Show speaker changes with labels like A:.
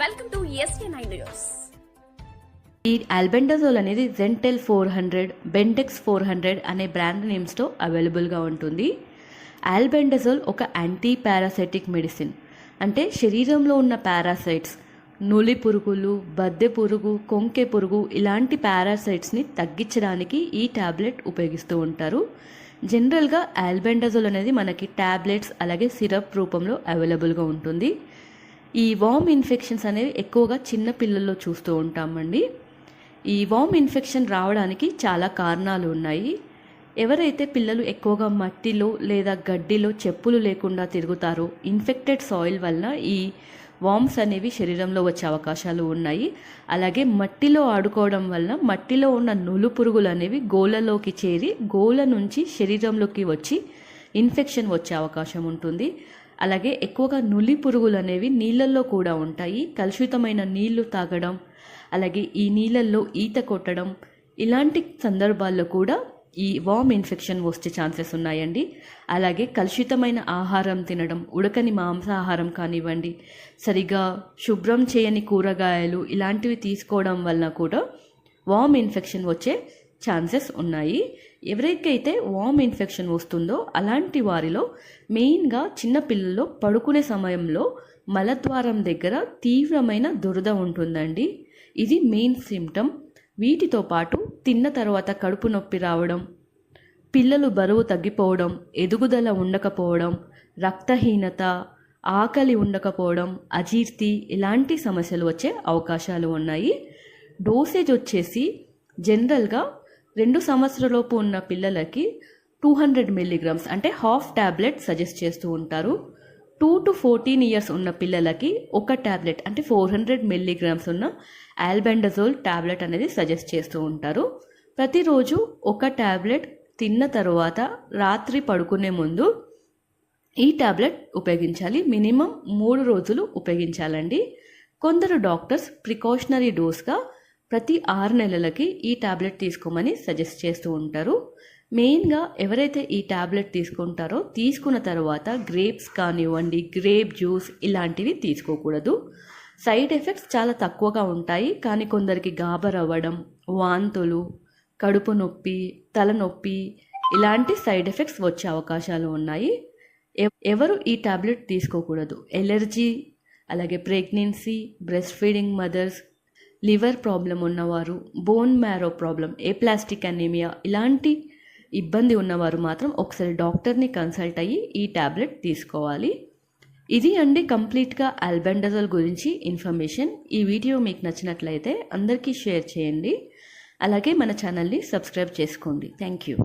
A: Welcome to SK nine news.
B: ఈ albendazole అనేది Zentel four hundred Bentex four hundred అనే brand నేమ్స్తో అవైలబుల్గా ఉంటుంది. ఆల్బెండజోల్ ఒక యాంటీ పారాసైటిక్ మెడిసిన్ అంటే శరీరంలో ఉన్న పారాసైట్స్ నులి పురుగులు బద్దె పురుగు కొంకె పురుగు ఇలాంటి పారాసైట్స్ని తగ్గించడానికి ఈ టాబ్లెట్ ఉపయోగిస్తూ ఉంటారు. జనరల్గా ఆల్బెండజోల్ అనేది మనకి టాబ్లెట్స్ అలాగే సిరప్ రూపంలో అవైలబుల్గా ఉంటుంది. ఈ వామ్ ఇన్ఫెక్షన్స్ అనేవి ఎక్కువగా చిన్న పిల్లల్లో చూస్తూ ఉంటామండి. ఈ వామ్ ఇన్ఫెక్షన్ రావడానికి చాలా కారణాలు ఉన్నాయి. ఎవరైతే పిల్లలు ఎక్కువగా మట్టిలో లేదా గడ్డిలో చెప్పులు లేకుండా తిరుగుతారో ఇన్ఫెక్టెడ్ సాయిల్ వల్ల ఈ వామ్స్ అనేవి శరీరంలో వచ్చే అవకాశాలు ఉన్నాయి. అలాగే మట్టిలో ఆడుకోవడం వల్ల మట్టిలో ఉన్న నులు పురుగులు అనేవి గోళ్ళలోకి చేరి గోళ్ళ నుంచి శరీరంలోకి వచ్చి ఇన్ఫెక్షన్ వచ్చే అవకాశం ఉంటుంది. అలాగే ఎక్కువగా నులి పురుగులు అనేవి నీళ్ళల్లో కూడా ఉంటాయి. కలుషితమైన నీళ్ళు తాగడం అలాగే ఈ నీళ్ళల్లో ఈత కొట్టడం ఇలాంటి సందర్భాల్లో కూడా ఈ వామ్ ఇన్ఫెక్షన్ వచ్చే ఛాన్సెస్ ఉన్నాయండి. అలాగే కలుషితమైన ఆహారం తినడం ఉడకని మాంసాహారం కానివ్వండి సరిగా శుభ్రం చేయని కూరగాయలు ఇలాంటివి తీసుకోవడం వలన కూడా వామ్ ఇన్ఫెక్షన్ వచ్చే ఛాన్సెస్ ఉన్నాయి. ఎవరికైతే వామ్ ఇన్ఫెక్షన్ వస్తుందో అలాంటి వారిలో మెయిన్గా చిన్నపిల్లల్లో పడుకునే సమయంలో మలద్వారం దగ్గర తీవ్రమైన దురద ఉంటుందండి. ఇది మెయిన్ సిమ్టమ్ వీటితో పాటు తిన్న తర్వాత కడుపు నొప్పి రావడం పిల్లలు బరువు తగ్గిపోవడం ఎదుగుదల ఉండకపోవడం రక్తహీనత ఆకలి ఉండకపోవడం అజీర్తి ఇలాంటి సమస్యలు వచ్చే అవకాశాలు ఉన్నాయి. డోసేజ్ వచ్చేసి జనరల్గా రెండు సంవత్సరలోపు ఉన్న పిల్లలకి టూ హండ్రెడ్ మిల్లీగ్రామ్స్ అంటే హాఫ్ ట్యాబ్లెట్ సజెస్ట్ చేస్తూ ఉంటారు. టూ టు ఫోర్టీన్ ఇయర్స్ ఉన్న పిల్లలకి ఒక ట్యాబ్లెట్ అంటే ఫోర్ హండ్రెడ్ మిల్లీగ్రామ్స్ ఉన్న ఆల్బెండజోల్ ట్యాబ్లెట్ అనేది సజెస్ట్ చేస్తూ ఉంటారు. ప్రతిరోజు ఒక ట్యాబ్లెట్ తిన్న తర్వాత రాత్రి పడుకునే ముందు ఈ ట్యాబ్లెట్ ఉపయోగించాలి. మినిమం మూడు రోజులు ఉపయోగించాలండి. కొందరు డాక్టర్స్ ప్రికాషనరీ డోస్గా ప్రతి ఆరు నెలలకి ఈ టాబ్లెట్ తీసుకోమని సజెస్ట్ చేస్తూ ఉంటారు. మెయిన్గా ఎవరైతే ఈ టాబ్లెట్ తీసుకుంటారో తీసుకున్న తర్వాత గ్రేప్స్ కానివ్వండి గ్రేప్ జ్యూస్ ఇలాంటివి తీసుకోకూడదు. సైడ్ ఎఫెక్ట్స్ చాలా తక్కువగా ఉంటాయి. కానీ కొందరికి గాబర్ అవ్వడం వాంతులు కడుపు నొప్పి తలనొప్పి ఇలాంటి సైడ్ ఎఫెక్ట్స్ వచ్చే అవకాశాలు ఉన్నాయి. ఎవ్- ఎవరు ఈ టాబ్లెట్ తీసుకోకూడదు. ఎలర్జీ అలాగే pregnancy breast feeding mothers liver problem ఉన్నవారు bone marrow problem aplastic anaemia ఇలాంటి ఇబ్బంది ఉన్నవారు మాత్రం ఒకసారి డాక్టర్ని కన్సల్ట్ అయ్యి ఈ టాబ్లెట్ తీసుకోవాలి. ఇది అండి కంప్లీట్గా అల్బెండజల్ గురించి ఇన్ఫర్మేషన్. ఈ వీడియో మీకు నచ్చినట్లయితే అందరికీ షేర్ చేయండి. అలాగే మన ఛానల్ని సబ్స్క్రైబ్ చేసుకోండి. Thank you.